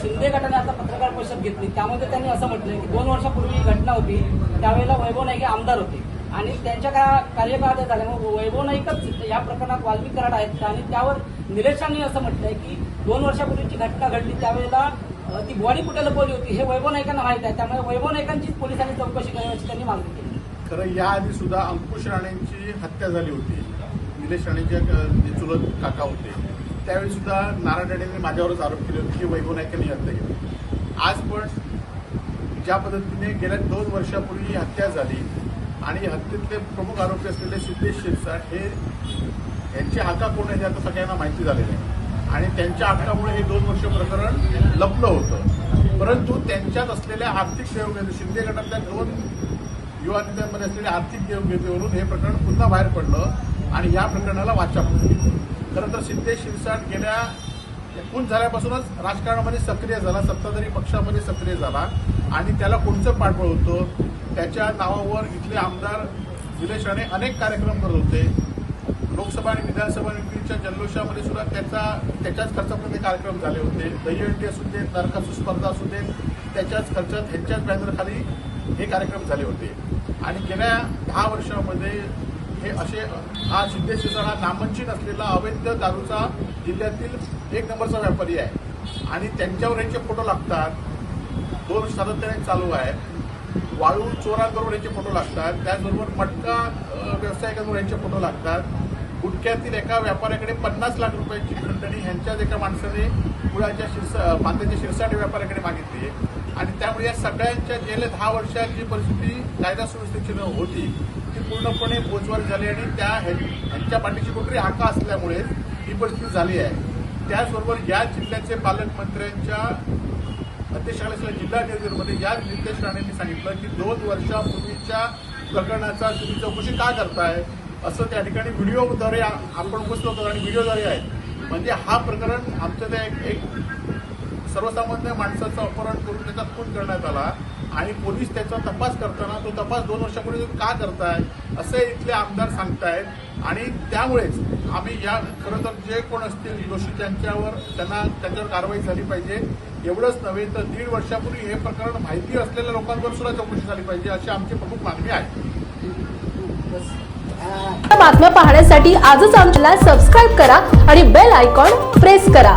शिंदे गटाने आता पत्रकार परिषद घेतली. त्यामध्ये त्यांनी असं म्हटलं की दोन वर्षापूर्वी ही घटना होती. त्यावेळेला वैभव नाईक आमदार होते. आणि त्यांच्या का कार्यकाळात झाल्यामुळे वैभव नाईकच या प्रकरणात वाल्मिक कराड आहेत. आणि त्यावर निलेशांनी असं म्हटलंय की दोन वर्षापूर्वीची घटना घडली त्यावेळेला ती बॉडी कुठे लपवली होती हे वैभव नाईकांना माहीत आहे. त्यामुळे वैभव नाईकांचीच पोलिसांनी चौकशी करायची त्यांनी मागणी केली. खरं याआधी सुद्धा अंकुश राणेंची हत्या झाली होती. निलेश राणेचे चुलत काका होते. त्यावेळी सुद्धा नारायण राणेंनी माझ्यावरच आरोप केले होते की वैभव नाईकांनी हत्या केली आज पण ज्या पद्धतीने गेल्या दोन वर्षापूर्वी ही हत्या झाली आणि हत्येतले प्रमुख आरोपी असलेले सिद्धेश शिरसाट हे यांची हाका कोण आहे हे आता सगळ्यांना माहिती झालेलं आहे. आणि त्यांच्या हक्कामुळे हे दोन वर्ष प्रकरण लपलं होतं. परंतु त्यांच्यात असलेल्या आर्थिक देवघेते शिंदे गटातल्या दोन युवा नेत्यांमध्ये असलेल्या आर्थिक देवघेतेवरून हे प्रकरण पुन्हा बाहेर पडलं आणि या प्रकरणाला वाचा पडली खरं तर सिद्धेश शिरसाट गेल्या खून झाल्यापासूनच राजकारणामध्ये सक्रिय झाला सत्ताधारी पक्षामध्ये सक्रिय झाला आणि त्याला कोणचं पाठबळ होतं. त्याच्या नावावर इथले आमदार निलेश राणे अनेक कार्यक्रम करत होते. लोकसभा आणि विधानसभा निवडणुकीच्या जल्लोषामध्ये सुद्धा त्याचा त्याच्याच खर्चामध्ये कार्यक्रम झाले होते. दहीहंडी असू दे तर्कासू स्पर्धा असू दे त्याच्याच खर्चात ह्यांच्याच बॅनरखाली हे कार्यक्रम झाले होते. आणि गेल्या दहा वर्षामध्ये हे असे हा सिद्धेश्वर हा नामांकित असलेला अवैध दारूचा जिल्ह्यातील एक नंबरचा व्यापारी आहे. आणि त्यांच्यावर यांचे फोटो लागतात. दोन सातत्याने चालू आहे वाळू चोरांबरोबर यांचे फोटो लागतात. त्याचबरोबर मटका अ, यांचे फोटो लागतात. गुटख्यातील एका व्यापाऱ्याकडे पन्नास लाख रुपयाची खंडणी ह्यांच्याच एका माणसाने पुण्याच्या शिरसा बांद्याच्या शिरसाट व्यापाऱ्याकडे मागितली आहे. आणि त्यामुळे या सगळ्यांच्या गेल्या दहा वर्षात जी परिस्थिती कायदा सुव्यवस्थेची न होती ती पूर्णपणे बोजवार झाली आणि त्या ह्या- ह्यांच्या पाठीची कुठली हाका असल्यामुळे ही परिस्थिती झाली आहे. त्याचबरोबर या जिल्ह्याचे पालकमंत्र्यांच्या अध्यक्षाला जिल्हा निर्देशमध्ये या नितेश राणेंनी सांगितलं की दोन वर्षापूर्वीच्या प्रकरणाचा तुम्ही चौकशी का करताय? असं त्या ठिकाणी व्हिडिओद्वारे आपण उपस्थित होतो आणि व्हिडिओद्वारे आहे म्हणजे हा प्रकरण आमच्या त्या एक सर्वसामान्य माणसाचं अपहरण करून त्याचा खून करण्यात आला आणि पोलीस त्याचा तपास करताना तो तपास दोन वर्षापूर्वी का करताय असे इथले आमदार सांगतायत. आणि त्यामुळेच आम्ही या खरं तर जे कोण असतील दोषी त्यांच्यावर त्यांना त्यांच्यावर कारवाई झाली पाहिजे. एवढंच नव्हे तर दीड वर्षापूर्वी हे प्रकरण माहिती असलेल्या लोकांवर सुद्धा चौकशी झाली पाहिजे अशी आमची प्रमुख मागणी आहे. बातम्या पाहण्यासाठी आजच आमच्याला सबस्क्राईब करा आणि बेल आयकॉन प्रेस करा.